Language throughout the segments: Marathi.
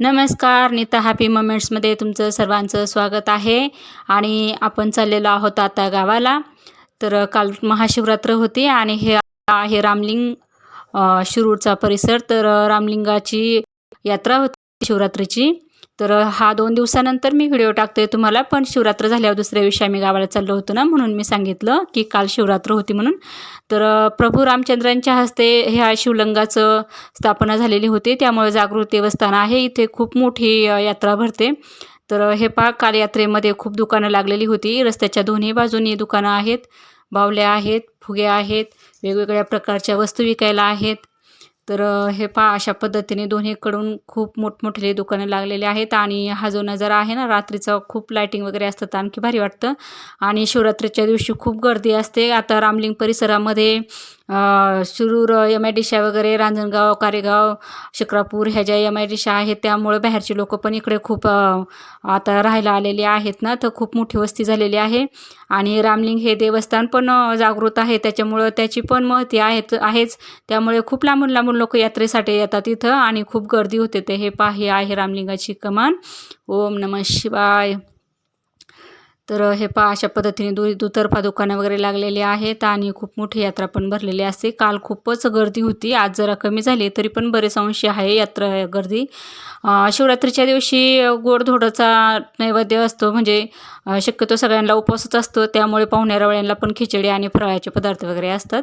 नमस्कार नीता हॅपी मोमेंट्समध्ये तुमचं सर्वांचं स्वागत आहे. आणि आपण चाललेलो आहोत आता गावाला. तर काल महाशिवरात्र होती आणि हे आहे रामलिंग शिरूरचा परिसर. तर रामलिंगाची यात्रा होती शिवरात्रीची. तर हा दोन दिवसानंतर मी व्हिडिओ टाकते तुम्हाला पण शिवरात्र झाल्यावर दुसऱ्या दिवशी आम्ही गावाला चाललो होतो ना म्हणून मी सांगितलं की काल शिवरात्र होती म्हणून. तर प्रभू रामचंद्रांच्या हस्ते ह्या शिवलिंगाचं स्थापना झालेली होती त्यामुळे जागृत देवस्थान आहे. इथे खूप मोठी यात्रा भरते. तर हे पहा काल यात्रेमध्ये खूप दुकानं लागलेली होती. रस्त्याच्या दोन्ही बाजूनी दुकानं आहेत बावल्या आहेत फुगे आहेत वेगवेगळ्या प्रकारच्या वस्तू विकायला आहेत. तर हे पहा अशा पद्धतीने दोन्हीकडून खूप मोठमोठे दुकानं लागलेले आहेत आणि हा जो नजारा आहे ना रात्रीचा खूप लायटिंग वगैरे असतात तर आणखी भारी वाटतं. आणि शिवरात्रीच्या दिवशी खूप गर्दी असते. आता रामलिंग परिसरामध्ये शिरूर एम आय डिशा वगैरे रांजणगाव कारेगाव शिक्रापूर ह्या ज्या एम आय डिशा आहेत त्यामुळे बाहेरचे लोक पण इकडे खूप आता राहायला आलेली आहेत ना तर खूप मोठी वस्ती झालेली आहे. आणि रामलिंग हे देवस्थान पण जागृत आहे त्याच्यामुळं त्याची पण महती आहेत आहेच. त्यामुळे खूप लांबून लांबून लोक यात्रेसाठी येतात इथं आणि खूप गर्दी होते ते हे पा हे आहे रामलिंगाची कमान. ओम नम शिवाय. तर हे पहा अशा पद्धतीने दु दुतर्फा दुकानं वगैरे लागलेली आहेत आणि खूप मोठी यात्रा पण भरलेली असते. काल खूपच गर्दी होती. आज जरा कमी झाली तरी पण बरेच अंशी आहे यात्रा गर्दी. शिवरात्रीच्या दिवशी गोडधोडाचा नैवेद्य असतो. म्हणजे शक्यतो सगळ्यांना उपवासच असतो. त्यामुळे पाहुण्यारावळ्यांना पण खिचडी आणि फराळाचे पदार्थ वगैरे असतात.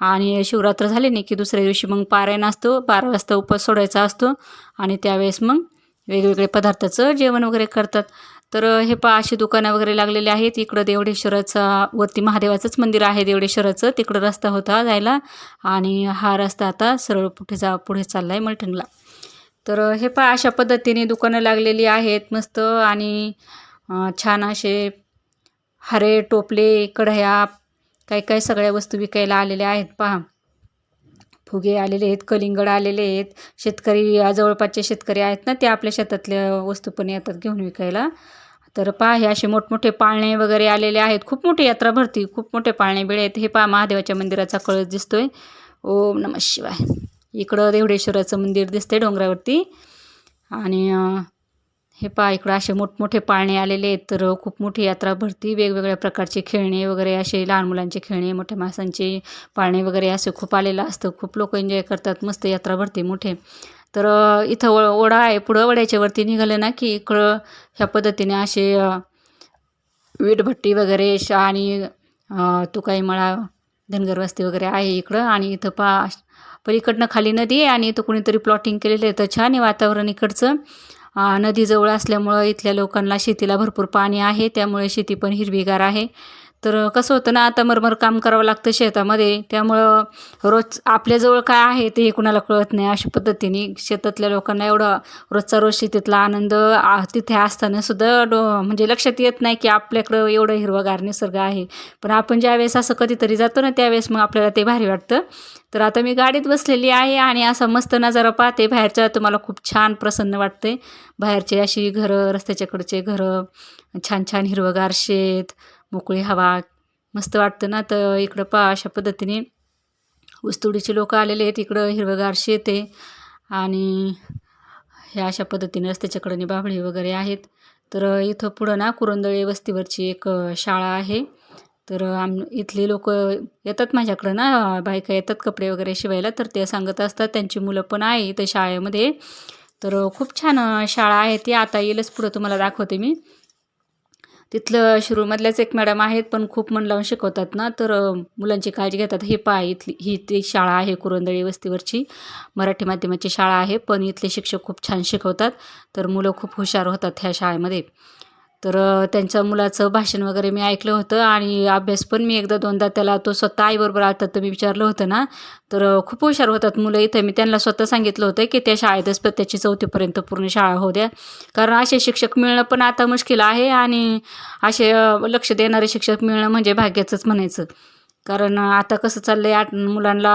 आणि शिवरात्र झाली नाही की दुसऱ्या दिवशी मग पारायण असतो. बारा वाजता उपवास सोडायचा असतो. आणि त्यावेळेस मग वेगवेगळे पदार्थाचं जेवण वगैरे करतात. तर हे पहा अशी दुकानं वगैरे लागलेली आहेत. इकडं देवडेश्वराचा वरती महादेवाचंच मंदिर आहे देवडेश्वराचं. तिकडं रस्ता होता जायला. आणि हा रस्ता आता सरळ पुढे जा पुढे चालला आहे मलठणला तर हे पहा अशा पद्धतीने दुकानं लागलेली आहेत. मस्त आणि छान असे हरे टोपले कढया काही काही सगळ्या वस्तू विकायला आलेल्या आहेत. पहा. फुगे आलेले आहेत कलिंगड आलेले आहेत. शेतकरी जवळपासचे शेतकरी आहेत ना ते आपल्या शेतातल्या वस्तू पण येतात घेऊन विकायला. तर पहा हे असे मोठमोठे पाळणे वगैरे आलेले आहेत. खूप मोठी यात्रा भरती खूप मोठे पाळणे बिळे आहेत हे पहा महादेवाच्या मंदिराचा कळस दिसतोय. ओम नम शिवाय. इकडं देवडेश्वराचं मंदिर दिसतंय डोंगरावरती. आणि हे पहा इकडं असे मोठमोठे पाळणे आलेले आहेत. तर खूप मोठी यात्रा भरती. वेगवेगळ्या प्रकारचे खेळणे वगैरे असे लहान मुलांचे खेळणे मोठ्या माणसांचे पाळणे वगैरे असे खूप आलेलं असतं. खूप लोक एन्जॉय करतात. मस्त यात्रा भरते मोठे. तर इथं व ओढा आहे. पुढं वड्याच्या वरती निघालं ना की इकडं ह्या पद्धतीने असे वीटभट्टी वगैरे शा आणि तुकाई मळा धनगर वस्ती वगैरे आहे इकडं. आणि इथं पा पलीकडनं खाली नदी आहे आणि इथं कुणीतरी प्लॉटिंग केलेलं आहे. तर छान आहे वातावरण इकडचं. नदीजवळ असल्यामुळं इथल्या लोकांना शेतीला भरपूर पाणी आहे. त्यामुळे शेती पण हिरवीगार आहे. तर कसं होतं ना आता मरमर काम करावं लागतं शेतामध्ये. त्यामुळं रोज आपल्याजवळ काय आहे ते कुणाला कळत नाही. अशा पद्धतीने शेतातल्या लोकांना एवढा रोजचा रोज शेतीतला आनंद आ, तिथे असताना सुद्धा डो म्हणजे लक्षात येत नाही की आपल्याकडं एवढं हिरवंगार निसर्ग आहे. पण आपण ज्यावेळेस असं कधीतरी जातो ना त्यावेळेस मग आपल्याला ते भारी वाटतं. तर आता मी गाडीत बसलेली आहे आणि असा मस्त नजारा पाहते. बाहेरचा तुम्हाला खूप छान प्रसन्न वाटते. बाहेरचे अशी घरं रस्त्याच्याकडचे घरं छान छान हिरवंगार शेत मोकळी हवा मस्त वाटतं ना? तर इकडं पा अशा पद्धतीने ऊसतोडीचे लोक आलेले आहेत. इकडं हिरवंगार शेत आहे आणि ह्या अशा पद्धतीने रस्त्याच्याकडे बाभळी वगैरे आहेत. तर इथं पुढं ना कुरंदळे वस्तीवरची एक शाळा आहे. तर आम इथले लोक येतात माझ्याकडं ना? बायका येतात कपडे वगैरे शिवायला. तर ते सांगत असतात त्यांची मुलं पण आहे इथं शाळेमध्ये. तर खूप छान शाळा आहे ती. आता येईलच पुढं तुम्हाला दाखवते मी. तिथलं शिरूरमधल्याच एक मॅडम आहेत पण खूप मन लावून शिकवतात ना. तर मुलांची काळजी घेतात. हे पहा इथली ही ती शाळा आहे कुरंदळी वस्तीवरची. मराठी माध्यमाची शाळा आहे पण इथले शिक्षक खूप छान शिकवतात. तर मुलं खूप हुशार होतात ह्या शाळेमध्ये. तर त्यांच्या मुलाचं भाषण वगैरे मी ऐकलं होतं आणि अभ्यास पण मी एकदा दोनदा त्याला तो स्वतः आईबरोबर आता तर मी विचारलं होतं ना. तर खूप हुशार होतात मुलं इथं. मी त्यांना स्वतः सांगितलं होतं की त्या शाळेतच त्याची चौथीपर्यंत पूर्ण शाळा होऊ द्या. कारण असे शिक्षक मिळणं पण आता मुश्किल आहे आणि असे लक्ष देणारे शिक्षक मिळणं म्हणजे भाग्याचंच म्हणायचं. कारण आता कसं चाललं आहे आठ मुलांना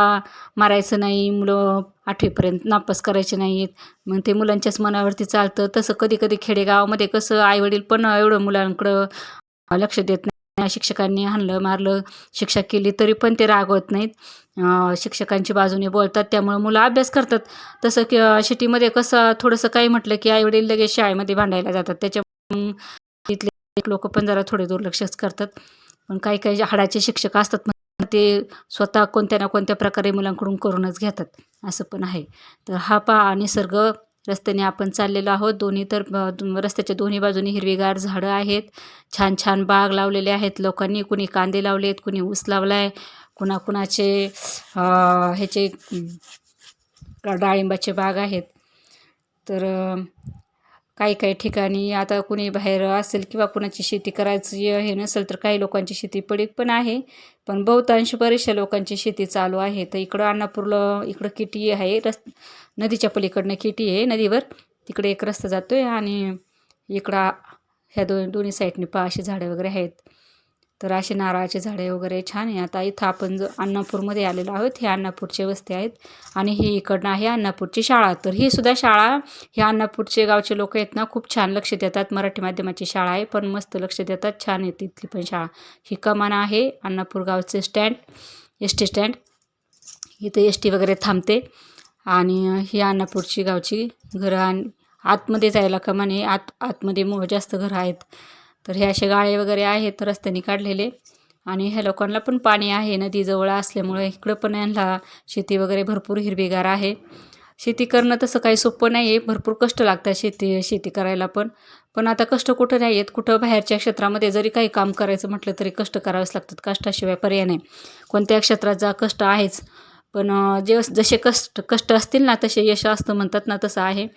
मारायचं नाही मुलं आठवीपर्यंत नापास करायचे नाहीत. मग ते मुलांच्याच मनावरती चालतं. तसं कधी कधी खेडेगावामध्ये कसं आईवडील पण एवढं मुलांकडं लक्ष देत नाही. शिक्षकांनी हाणलं मारलं शिक्षा केली तरी पण ते रागवत नाहीत. शिक्षकांची बाजूने बोलतात त्यामुळे मुलं अभ्यास करतात. तसं की शिटीमध्ये कसं थोडंसं काही म्हटलं की आईवडील लगेच शाळेमध्ये भांडायला जातात. त्याच्या तिथले लोक पण जरा थोडे दुर्लक्षच करतात. पण काही काही हाडाचे शिक्षक असतात मग ते स्वतः कोणत्या ना कोणत्या प्रकारे मुलांकडून करूनच घेतात असं पण आहे. तर हा पहा निसर्ग रस्त्याने आपण चाललेलो आहोत. दोन्ही तर रस्त्याच्या दोन्ही बाजूनी हिरवीगार झाडं आहेत. छान छान बाग लावलेले आहेत लोकांनी. कुणी कांदे लावलेत कुणी ऊस लावला आहे कुणाकुणाचे ह्याचे डाळिंबाचे बाग आहेत. तर काही काही ठिकाणी आता कुणी बाहेर असेल किंवा कुणाची शेती करायची हे नसेल तर काही लोकांची शेती पडीक पण आहे. पण बहुतांश बरेचशा लोकांची शेती चालू आहे. तर इकडं अन्नापूरला इकडं किटी आहे. रस् नदीच्या पलीकडनं किटी आहे नदीवर. तिकडे एक रस्ता जातो आहे आणि इकडं ह्या दोन दोन्ही साईडने पहा अशी झाडं वगैरे आहेत. तर असे नारळाचे झाडे वगैरे छान आहे. आता इथं आपण जो अन्नापूरमध्ये आलेलो आहोत हे अन्नापूरचे वस्ती आहेत आणि ही इकडनं आहे अन्नापूरची शाळा. तर ही सुद्धा शाळा हे अन्नापूरचे गावचे लोक आहेत ना खूप छान लक्ष देतात. मराठी माध्यमाची शाळा आहे पण मस्त लक्ष देतात. छान आहे तिथली पण शाळा. ही कमान आहे अन्नापूर गावचे स्टँड एस टी स्टँड. इथे एस टी वगैरे थांबते. आणि ही अन्नापूरची गावची घरं आणि आतमध्ये जायला कमान आहे. आत आतमध्ये मो जास्त घरं आहेत. तर हे असे गाळे वगैरे आहेत रस्त्याने काढलेले. आणि ह्या लोकांना पण पाणी आहे. नदीजवळ असल्यामुळे इकडं पण यांना शेती वगैरे भरपूर हिरवीगार आहे. शेती करणं तसं काही सोपं नाही आहे भरपूर कष्ट लागतात शेती शेती करायला पण. पण आता कष्ट कुठं नाही आहेत कुठं बाहेरच्या क्षेत्रामध्ये जरी काही काम करायचं म्हटलं तरी कष्ट करावेच लागतात. कष्टाशिवाय पर्याय नाही. कोणत्या क्षेत्रात जा कष्ट आहेच. पण जे जसे कष्ट कष्ट असतील ना तसे यश असतं म्हणतात ना तसं आहे.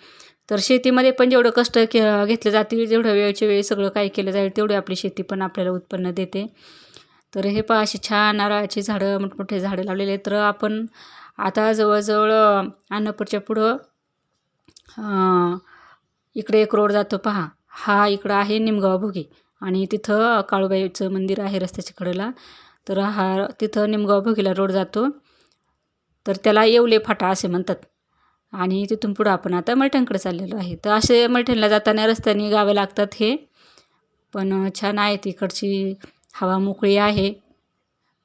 तर शेतीमध्ये पण जेवढं कष्ट के घेतले जातील जेवढं वेळच्या वेळी सगळं काय केलं जाईल तेवढी आपली शेती पण आपल्याला उत्पन्न देते. तर हे पहा अशी छान नारळाची झाडं मोठमोठे झाडं लावलेले तर आपण आता जवळजवळ अन्नपूरच्या पुढं इकडे एक रोड जातो पहा. हा इकडं आहे निमगाव भोगी आणि तिथं काळूबाईचं मंदिर आहे रस्त्याच्या कडेला. तर हा तिथं निमगाव भोगीला रोड जातो. तर त्याला येवले फाटा असे म्हणतात. आणि तिथून पुढं आपण आता मलठणकडे चाललेलो आहे. तर असे मलठणला जाताना रस्त्याने गावे लागतात हे. पण छान आहे तिकडची हवा मोकळी आहे.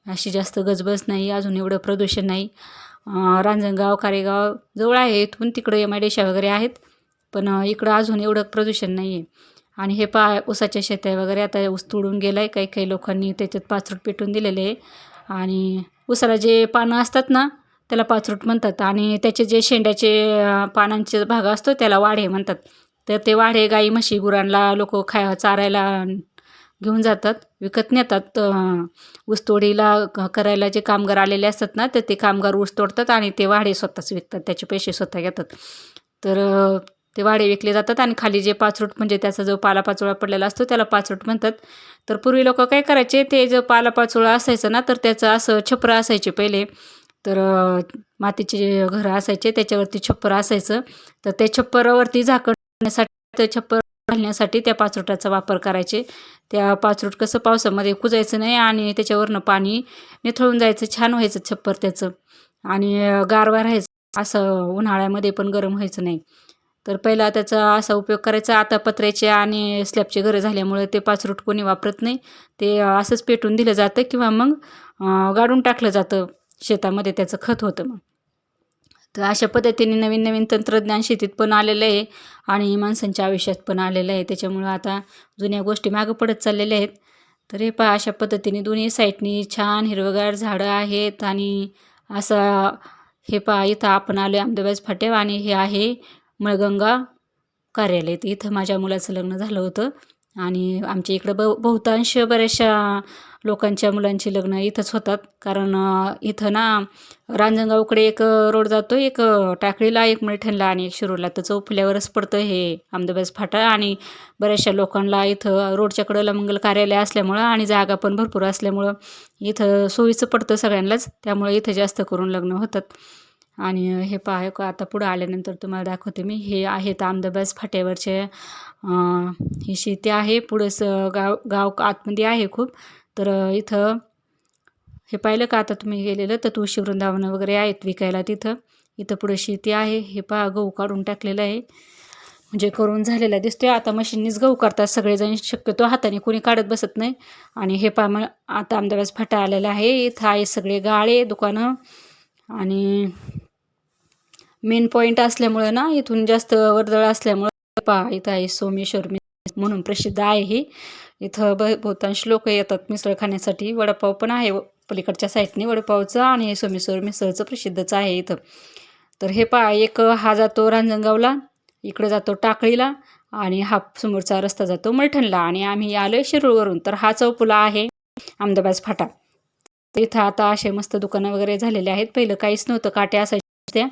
अशी जास्त गजबज नाही अजून एवढं प्रदूषण नाही. रांजणगाव कारेगाव जवळ आहे इथून तिकडं एम आय डेशा वगैरे आहेत. पण इकडं अजून एवढं प्रदूषण नाही आहे आणि हे पा ऊसाच्या शेत्या वगैरे आता ऊस तोडून गेला आहे काही काही लोकांनी त्याच्यात पाचरूट पेटून दिलेले आहे. आणि ऊसाला जे पानं असतात ना त्याला पाचरूट म्हणतात आणि त्याचे जे शेंड्याचे पानांचे भाग असतो त्याला वाढे म्हणतात. तर ते वाढे गाई म्हशी गुरांना लोक खाय चारायला घेऊन जातात विकत नेतात. ऊसतोडीला करायला जे कामगार आलेले असतात ना तर ते कामगार ऊस तोडतात आणि ते वाढे स्वतःच विकतात त्याचे पैसे स्वतः घेतात. तर ते वाढे विकले जातात आणि खाली जे पाचरूट म्हणजे त्याचा जो पालापाचोळा पडलेला असतो त्याला पाचरूट म्हणतात. तर पूर्वी लोक काय करायचे ते जो पालापाचोळा असायचं ना तर त्याचं असं छपरं असायचे पहिले. तर मातीचे जे घरं असायचे त्याच्यावरती छप्पर असायचं. तर त्या छप्परावरती झाकण्यासाठी त्या छप्पर घालण्यासाठी त्या पाचरूटाचा वापर करायचे. त्या पाचरूट कसं पावसामध्ये कुजायचं नाही आणि त्याच्यावरनं पाणी निथळून जायचं छान व्हायचं छप्पर त्याचं. आणि गारवा राहायचं असं उन्हाळ्यामध्ये पण गरम व्हायचं नाही. तर पहिला त्याचा असा उपयोग करायचा आता पत्र्याचे आणि स्लॅबचे घरं झाल्यामुळे ते पाचरूट कोणी वापरत नाही. ते असंच पेटून दिलं जातं किंवा मग गाडून टाकलं जातं. शेतामध्ये त्याचं खत होतं मग. तर अशा पद्धतीने नवीन नवीन तंत्रज्ञान शेतीत पण आलेलं आहे आणि माणसांच्या आयुष्यात पण आलेलं आहे. त्याच्यामुळं आता जुन्या गोष्टी मागं पडत चाललेल्या आहेत. तर हे पहा अशा पद्धतीने दोन्ही साईडनी छान हिरवगार झाडं आहेत आणि असं हे पहा इथं आपण आलो आहे अहमदाबाद फाट्यावर आणि हे आहे मळगंगा कार्यालय. इथं माझ्या मुलाचं लग्न झालं होतं. आणि आमच्या इकडं ब बहुतांश बऱ्याचशा लोकांच्या मुलांची लग्न इथंच होतात. कारण इथं ना रांजणगावकडे एक रोड जातो. एक टाकळीला एक मलठणला आणि एक शिरूरला. तर चौफुल्यावरच पडतं हे अहमदाबाद फाटा. आणि बऱ्याचशा लोकांना इथं रोडच्या कडेला मंगल कार्यालय असल्यामुळं आणि जागा पण भरपूर असल्यामुळं इथं सोयीचं पडतं सगळ्यांनाच. त्यामुळे इथं जास्त करून लग्न होतात. आणि हे पहा का आता पुढं आल्यानंतर तुम्हाला दाखवते मी. हे आहेत अहमदाबाद फाट्यावरचे ही शेती आहे. पुढंच गाव गाव आतमध्ये आहे खूप. तर इथं हे पाहिलं का आता तुम्ही गेलेलं तर तुळशी वृंदावन वगैरे आहेत विकायला तिथं. इथं पुढं शेती आहे. हे पहा गहू काढून टाकलेलं आहे. म्हणजे करून झालेला दिसतोय. आता मशीननीच गहू करतात सगळेजण. शक्यतो हाताने कोणी काढत बसत नाही. आणि हे पहा मग आता अहमदाबाद फाटा आलेला आहे. इथं आहे सगळे गाळे दुकानं. आणि मेन पॉईंट असल्यामुळं ना इथून जास्त वर्दळ असल्यामुळं पा इथं आहे सोमेश्वर मिसळ म्हणून प्रसिद्ध आहे ही. इथं ब बहुतांश लोक येतात मिसळ खाण्यासाठी. वडापाव पण आहे पलीकडच्या साईडने वडापावचं आणि सोमेश्वर मिसळचं प्रसिद्धच आहे इथं. तर हे पा एक हा जातो रांजणगावला इकडं जातो टाकळीला आणि हा समोरचा रस्ता जातो मलठणला आणि आम्ही आलो आहे तर हा चौपुला आहे अहमदाबाद फाटा. इथं आता असे मस्त दुकानं वगैरे झालेले आहेत. पहिलं काहीच नव्हतं. काट्या असायच्या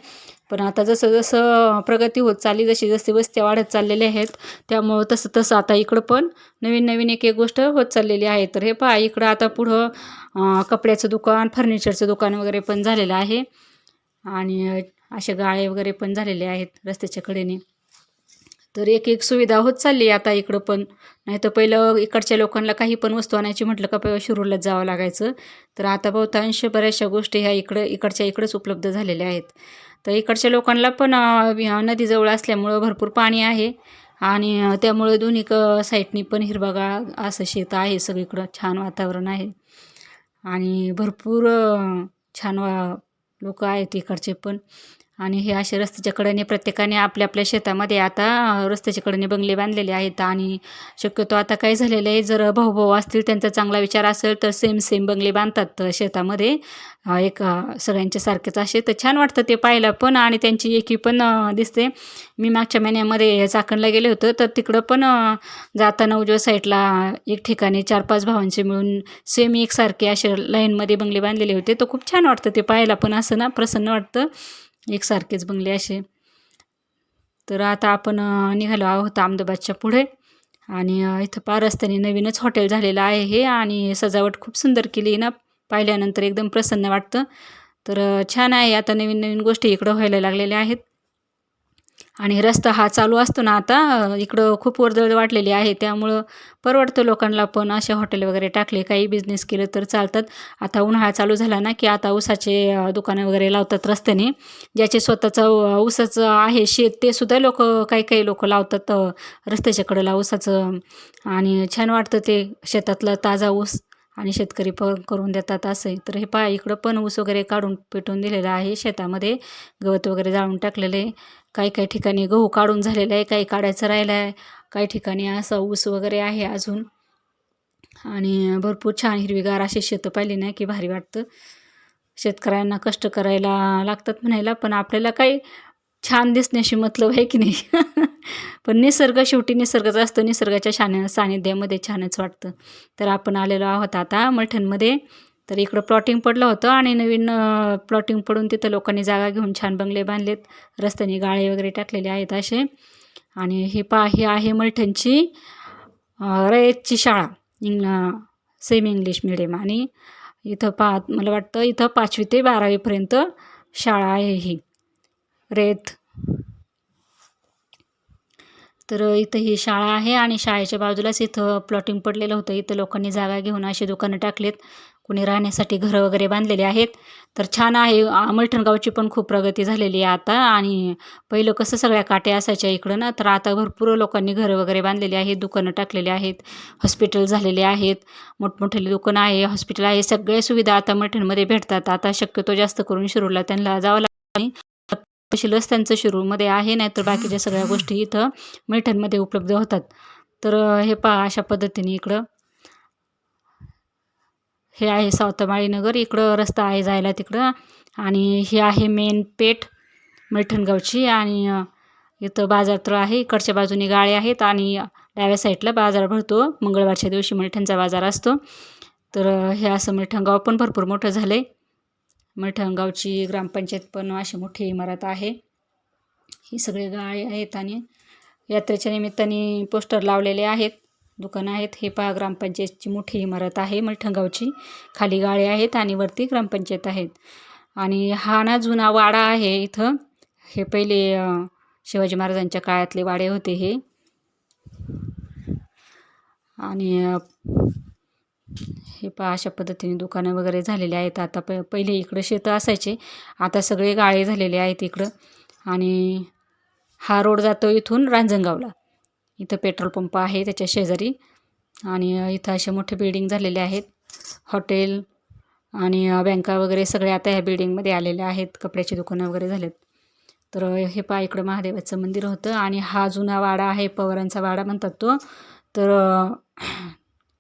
पण आता जसं जसं प्रगती होत चालली जशी जशी वस्त्या वाढत चाललेल्या आहेत त्यामुळं तसं तसं आता इकडं पण नवीन नवीन एक एक गोष्ट होत चाललेली आहे. तर हे पहा इकडं आता पुढं कपड्याचं दुकान फर्निचरचं दुकान वगैरे पण झालेलं आहे. आणि असे गाळे वगैरे पण झालेले आहेत रस्त्याच्या कडेने. तर एक एक सुविधा होत चालली आता इकडं पण. नाही तर पहिलं इकडच्या लोकांना काही पण वस्तू आणायची म्हटलं का पहिलं शिरूरलाच जावं लागायचं. तर आता बहुतांश बऱ्याचशा गोष्टी ह्या इकडं इकडच्या इकडंच उपलब्ध झालेल्या आहेत. तर इकडच्या लोकांना पण नदीजवळ असल्यामुळं भरपूर पाणी आहे. आणि त्यामुळे दोन्ही क साईडनी पण हिरवागाळ असं शेत आहे. सगळीकडं छान वातावरण आहे. आणि भरपूर छान वा लोक आहेत इकडचे पण. आणि हे असे रस्त्याच्या कडेने प्रत्येकाने आपल्या आपल्या शेतामध्ये आता रस्त्याच्या कडेने बंगले बांधलेले आहेत. आणि शक्यतो आता काय झालेलं आहे जर भाऊ भाऊ असतील त्यांचा चांगला विचार असेल तर सेम सेम बंगले बांधतात शेतामध्ये. एक सगळ्यांचे सारखेच असे. तर छान वाटतं ते पाहायला पण आणि त्यांची एकी पण दिसते. मी मागच्या महिन्यामध्ये चाकणला गेले होतं तर तिकडं पण जाता जाताना उजव्या साईडला एक ठिकाणी चार पाच भावांचे मिळून सेम एकसारखे असे लाईनमध्ये बंगले बांधलेले होते. तर खूप छान वाटतं ते पाहायला पण असं ना प्रसन्न वाटतं. एकसारखेच बंगले असे. तर आता आपण निघालो आहोत अहमदाबादच्या पुढे. आणि इथं पार रस्त्याने नवीनच हॉटेल झालेलं आहे हे आणि सजावट खूप सुंदर केली आहे ना. पाहिल्यानंतर एकदम प्रसन्न वाटतं. तर छान आहे. आता नवीन नवीन गोष्टी इकडं व्हायला लागलेल्या आहेत. आणि रस्ता हा चालू असतो ना आता इकडं खूप वर्दळ वाटलेली आहे त्यामुळं परवडतं लोकांना पण असे हॉटेल वगैरे टाकले. काही बिझनेस केलं तर चालतात. आता उन्हाळा चालू झाला ना की आता ऊसाचे दुकानं वगैरे लावतात रस्त्याने. ज्याचे स्वतःचं ऊसाचं आहे शेत ते सुद्धा लोक काही काही लोक लावतात अं, रस्त्याच्या कडेला ऊसाचं. आणि छान वाटतं ते शेतातला ताजा ऊस. आणि शेतकरी पण करून देतात असं तर हे पहा इकडं पण ऊस वगैरे काढून पेटून दिलेलं आहे. शेतामध्ये गवत वगैरे जाळून टाकलेलं आहे. काही काही ठिकाणी गहू काढून झालेला आहे. काही काढायचं राहिलं आहे काही ठिकाणी असा ऊस वगैरे आहे अजून. आणि भरपूर छान हिरवीगार असे शेतं पाहिली नाही की भारी वाटतं. शेतकऱ्यांना कष्ट करायला लागतात म्हणायला पण आपल्याला काही छान दिसण्याशी मतलब आहे की नाही? पण निसर्ग शेवटी निसर्गच असतो. निसर्गाच्या शान सानिध्यामध्ये छानच वाटतं. तर आपण आलेलो आहोत आता मलठणमध्ये तर इकडं प्लॉटिंग पडलं होतं आणि नवीन प्लॉटिंग पडून तिथं लोकांनी जागा घेऊन छान बंगले बांधलेत. रस्त्याने गाळे वगैरे टाकलेले आहेत असे. आणि हे पा हे आहे मलठणची रयतची शाळा. इंग सेमी इंग्लिश मिडियम. आणि इथं पा मला वाटतं इथं पाचवी ते बारावीपर्यंत शाळा आहे ही. रेत. तर इथं ही शाळा आहे आणि शाळेच्या बाजूलाच इथं प्लॉटिंग पडलेलं होतं. इथं लोकांनी जागा घेऊन अशी दुकानं टाकलेत. कुणी राहण्यासाठी घरं वगैरे बांधलेले आहेत. तर छान आहे. अमलठणगावची पण खूप प्रगती झालेली आहे आता. आणि पहिलं कसं सगळ्या काट्या असायच्या इकडं ना तर आता भरपूर लोकांनी घरं वगैरे बांधलेली आहेत दुकानं टाकलेली आहेत हॉस्पिटल झालेले आहेत. मोठमोठे दुकानं आहे हॉस्पिटल आहे. सगळ्या सुविधा आता मलठणमध्ये भेटतात. आता शक्यतो जास्त करून शिरूरला त्यांना जावं लागतं. तहसीलच त्यांचं शिरूरमध्ये आहे नाही तर बाकीच्या सगळ्या गोष्टी इथं मिठणमध्ये उपलब्ध होतात. तर हे पहा अशा पद्धतीने इकडं. हे आहे सावतमाळी नगर इकडं रस्ता आहे जायला तिकडं. आणि हे आहे मेन पेठ मिठणगावची आणि इथं बाजार तर आहे इकडच्या बाजूने गाळे आहेत आणि डाव्या साईडला बाजार भरतो. मंगळवारच्या दिवशी मिठणचा बाजार असतो. तर हे असं मिठणगाव पण भरपूर मोठं झालं आहे मठणगावची ग्रामपंचायत पण अशी मोठी इमारत आहे. ही सगळे गाळे आहेत आणि यात्रेच्या निमित्ताने पोस्टर लावलेले आहेत. दुकानं आहेत. हे पहा ग्रामपंचायतची मोठी इमारत आहे. मिठणगावची खाली गाळे आहेत आणि वरती ग्रामपंचायत आहेत. आणि हा ना जुना वाडा आहे इथं. हे पहिले शिवाजी महाराजांच्या काळातले वाडे होते हे. आणि हे पहा अशा पद्धतीने दुकानं वगैरे झालेले आहेत. आता प पहिले इकडं शेतं असायचे. आता सगळे गाळे झालेले आहेत इकडं. आणि हा रोड जातो इथून रांजणगावला. इथं पेट्रोल पंप आहे त्याच्या शेजारी. आणि इथं असे मोठे बिल्डिंग झालेले आहेत. हॉटेल आणि बँका वगैरे सगळे आता ह्या बिल्डिंगमध्ये आलेले आहेत. कपड्याची दुकानं वगैरे झालेत. तर हे पहा इकडं महादेवाचं मंदिर होतं. आणि हा जुना वाडा आहे पवारांचा वाडा म्हणतात तो. तर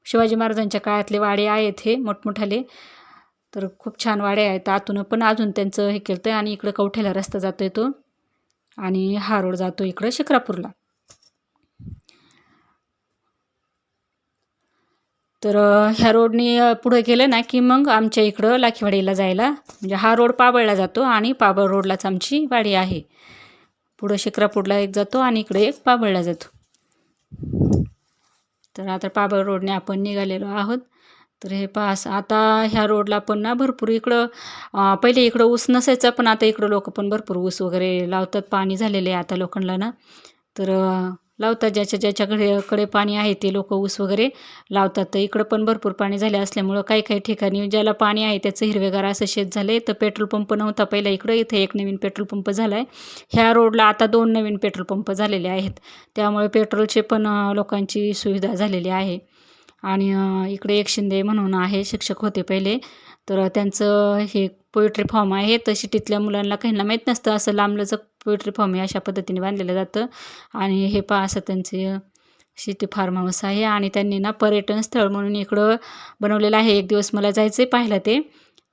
शिवाजी महाराजांच्या काळातले वाडे आहेत हे मोठमोठाले. तर खूप छान वाडे आहेत. आतून पण अजून त्यांचं हे केलं आणि इकडं कवठ्याला रस्ता जातो आहे तो. आणि हा रोड जातो इकडं शिक्रापूरला तर ह्या रोडनी पुढं गेलं ना की मग आमच्या इकडं लाखीवाडीला जायला. म्हणजे हा रोड पाबळला जातो आणि पाबळ रोडलाच आमची वाडी आहे. पुढं शिक्रापूरला एक जातो आणि इकडे एक पाबळला जातो. तर आता पाबळ रोडने आपण निघालेलो आहोत. तर हे पास आता ह्या रोडला पण ना भरपूर इकडं पहिले इकडं ऊस नसायचा पण आता इकडं लोक पण भरपूर ऊस वगैरे लावतात. पाणी झालेले आहे आता लोकांना ना. तर लावतात ज्याच्या ज्याच्याकडे कडे पाणी आहे ते लोक ऊस वगैरे लावतात. तर इकडं पण भरपूर पाणी झाले असल्यामुळं काही काही ठिकाणी ज्याला पाणी आहे त्याचं हिरवेगार असं शेत झालं तर पेट्रोल पंप नव्हता पहिला इकडं इथे एक नवीन पेट्रोल पंप झाला आहे ह्या रोडला आता दोन नवीन पेट्रोल पंप झालेले आहेत. त्यामुळे पेट्रोलचे पण लोकांची सुविधा झालेली आहे. आणि इकडे एक शिंदे म्हणून आहे शिक्षक होते पहिले. तर त्यांचं हे पोएट्री फॉर्म आहे. तर सिटीतल्या मुलांना काहींना माहीत नसतं. असं लांबलचक पोएट्री फॉर्म हे अशा पद्धतीने बांधलेलं जातं. आणि हे पा असं त्यांचे सिटी फार्म हाऊस आहे. आणि त्यांनी ना पर्यटन स्थळ म्हणून इकडं बनवलेलं आहे. एक दिवस मला जायचं आहे पाहिलं ते.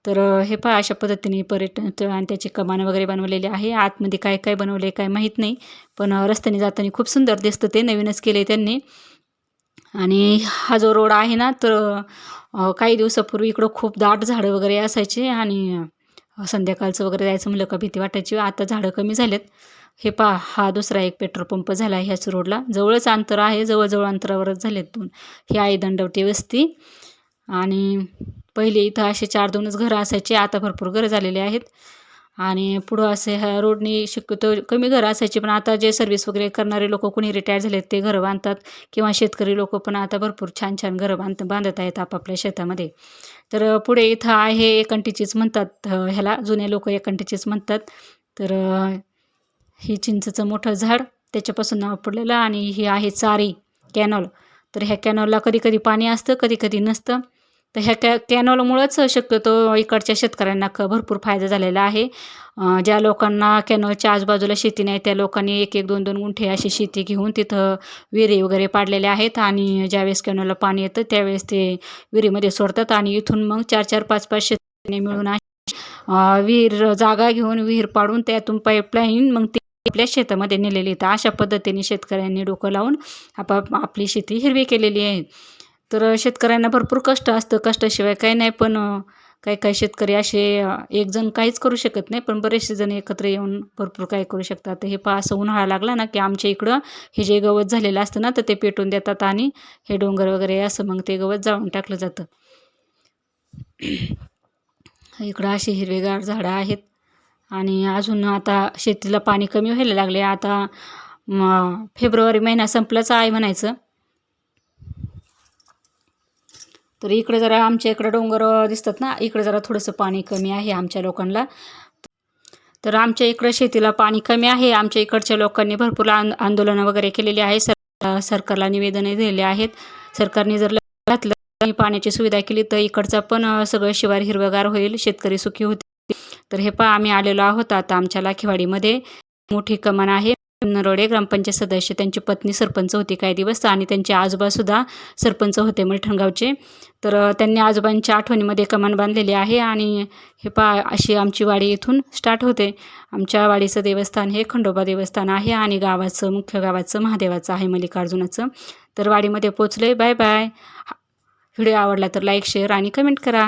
तर हे पहा अशा पद्धतीने पर्यटन स्थळ आणि त्याची कमान वगैरे बनवलेले आहे. आतमध्ये काय काय बनवले काय माहीत नाही. पण रस्त्याने जाताना खूप सुंदर दिसतं ते. नवीनच केले त्यांनी. आणि हा जो रोड आहे ना तर काही दिवसापूर्वी इकडं खूप दाट झाडं वगैरे असायचे आणि संध्याकाळचं वगैरे जायचं म्हणलं का भीती वाटायची. आता झाडं कमी झालेत. हे पा हा दुसरा एक पेट्रोल पंप झाला आहे ह्याच रोडला. जवळच अंतर आहे जवळजवळ अंतरावरच झालेत दोन. ही आहे दंडवटी वस्ती. आणि पहिले इथं असे चार दोनच घरं असायचे. आता भरपूर घरं झालेले आहेत. आणि पुढं असे ह्या रोडनी शक्यतो कमी घरं असायची पण आता जे सर्व्हिस वगैरे करणारे लोक कोणी रिटायर झाले ते घरं बांधतात किंवा शेतकरी लोक पण आता भरपूर छान छान घरं बांध बांधत आहेत आपापल्या शेतामध्ये. तर पुढे इथं आहे एकंटीचीच म्हणतात ह्याला जुने लोक एकंटीचीच म्हणतात. तर ही चिंचचं मोठं झाड त्याच्यापासून नाव पडलेलं आणि ही आहे चारी कॅनॉल. तर ह्या कॅनॉलला कधी कधी पाणी असतं कधी कधी नसतं. तर ह्या कॅ कॅनॉलमुळंच शक्यतो इकडच्या शेतकऱ्यांना क भरपूर फायदा झालेला आहे. ज्या लोकांना कॅनॉलच्या आजूबाजूला शेती नाही त्या लोकांनी एक एक दोन दोन गुंठे अशी शेती घेऊन तिथं विहिरी वगैरे पाडलेल्या आहेत आणि ज्यावेळेस कॅनॉलला पाणी येतं त्यावेळेस ते विहिरीमध्ये सोडतात आणि इथून मग चार चार पाच पाच शेतकऱ्यांनी मिळून विहीर जागा घेऊन विहीर पाडून त्यातून पाईपलाईन मग ते आपल्या शेतामध्ये नेलेली तर अशा पद्धतीने शेतकऱ्यांनी डोकं लावून आपाप आपली शेती हिरवी केलेली आहे. तर शेतकऱ्यांना भरपूर कष्ट असतं. कष्टाशिवाय काही नाही पण काही काही शेतकरी असे एक जण काहीच करू शकत नाही पण बरेचसे जण एकत्र येऊन भरपूर काय करू शकतात. हे पहा असं उन्हाळा लागला ना की आमच्या इकडं हे जे गवत झालेलं असतं ना तर ते पेटून देतात आणि हे डोंगर वगैरे असं मग ते गवत जाळून टाकलं जातं. इकडं अशी हिरवेगार झाडं आहेत आणि अजून आता शेतीला पाणी कमी व्हायला लागले आता फेब्रुवारी महिना संपलाच आहे म्हणायचं. तर इकडे जरा आमच्या इकडं डोंगर दिसतात ना इकडे जरा थोडंसं पाणी कमी आहे आमच्या लोकांना. तर आमच्या इकडं शेतीला पाणी कमी आहे आमच्या इकडच्या लोकांनी भरपूर आंदोलनं वगैरे केलेली आहे सर सरकारला निवेदने दिलेले आहेत. सरकारने जर घातलं पाण्याची सुविधा केली तर इकडचा पण सगळं शिवार हिरवगार होईल शेतकरी सुखी होते तर हे पहा आम्ही आलेलो आहोत आता आमच्या लाखीवाडीमध्ये. मोठी कमान आहे. नरोडे ग्रामपंचायत सदस्य त्यांची पत्नी सरपंच होती काही दिवस आणि त्यांचे आजोबासुद्धा सरपंच होते मलठणगावचे. तर त्यांनी आजोबांच्या आठवणीमध्ये कमान बांधलेली आहे आणि हे पा अशी आमची वाडी इथून स्टार्ट होते. आमच्या वाडीचं देवस्थान हे खंडोबा देवस्थान आहे आणि गावाचं मुख्य गावाचं महादेवाचं आहे मल्लिकार्जुनाचं. तर वाडीमध्ये पोचले बाय बाय. व्हिडिओ आवडला तर लाईक शेअर आणि कमेंट करा.